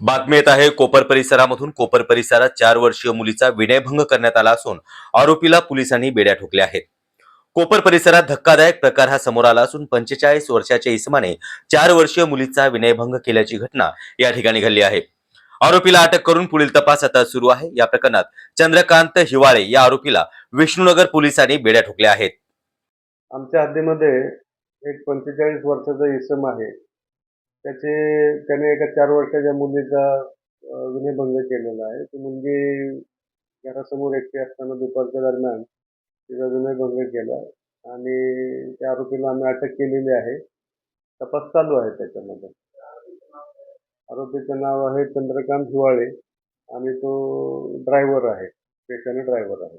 बातमी येत आहे कोपर परिसरामधून कोपर परिसरात चार वर्षीय मुलीचा विनयभंग करण्यात आला असून आरोपीला पोलिसांनी बेड्या ठोकल्या आहेत. कोपर परिसरात धक्कादायक प्रकार हा समोर आला असून पंचेचाळीस वर्षाच्या इसमाने चार वर्षीय मुलीचा विनयभंग केल्याची घटना या ठिकाणी घडली आहे. आरोपीला अटक करून पुढील तपास आता सुरू आहे. या प्रकरणात चंद्रकांत हिवाळे या आरोपीला विष्णुनगर पोलिसांनी बेड्या ठोकल्या आहेत. आमच्या हद्दीमध्ये एक पंचेचाळीस वर्षाचा इसम आहे. त्याचे त्याने एका चार वर्षाच्या मुलीचा विनयभंग केलेला आहे. ती मुलगी घरासमोर एकटी असताना दुपारच्या दरम्यान तिचा विनयभंग केला आणि त्या आरोपीला आम्ही अटक केलेली आहे. तपास चालू आहे त्याच्यामध्ये. आरोपीचं नाव आहे चंद्रकांत हिवाळे आणि तो ड्रायव्हर आहे पेशाने ड्रायव्हर आहे.